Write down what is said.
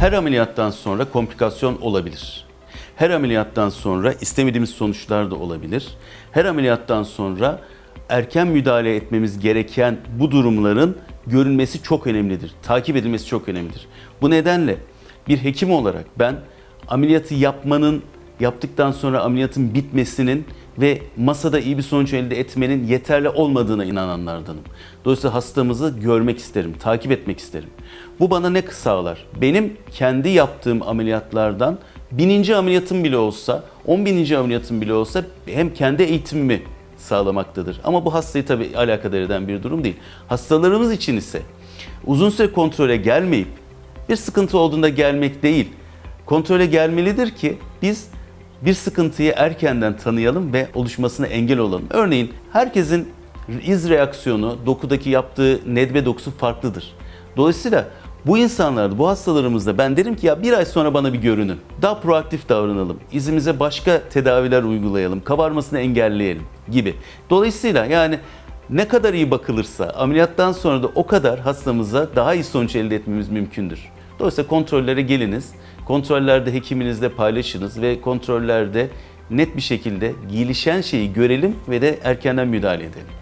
Her ameliyattan sonra komplikasyon olabilir. Her ameliyattan sonra istemediğimiz sonuçlar da olabilir. Her ameliyattan sonra erken müdahale etmemiz gereken bu durumların görülmesi çok önemlidir. Takip edilmesi çok önemlidir. Bu nedenle bir hekim olarak ben ameliyatı yapmanın, yaptıktan sonra ameliyatın bitmesinin ve masada iyi bir sonuç elde etmenin yeterli olmadığına inananlardanım. Dolayısıyla hastamızı görmek isterim, takip etmek isterim. Bu bana ne sağlar? Benim kendi yaptığım ameliyatlardan bininci ameliyatım bile olsa, on bininci ameliyatım bile olsa hem kendi eğitimimi sağlamaktadır. Ama bu hastayı tabii alakadar eden bir durum değil. Hastalarımız için ise uzun süre kontrole gelmeyip bir sıkıntı olduğunda gelmek değil, kontrole gelmelidir ki biz bir sıkıntıyı erkenden tanıyalım ve oluşmasına engel olalım. Örneğin herkesin iz reaksiyonu, dokudaki yaptığı nedbe dokusu farklıdır. Dolayısıyla bu insanlarda, bu hastalarımızda ben derim ki ya bir ay sonra bana bir görünün. Daha proaktif davranalım. İzimize başka tedaviler uygulayalım. Kabarmasını engelleyelim gibi. Dolayısıyla yani ne kadar iyi bakılırsa ameliyattan sonra da o kadar hastamıza daha iyi sonuç elde etmemiz mümkündür. Dolayısıyla kontrollere geliniz. Kontrollerde hekiminizle paylaşınız ve kontrollerde net bir şekilde gelişen şeyi görelim ve de erkenden müdahale edelim.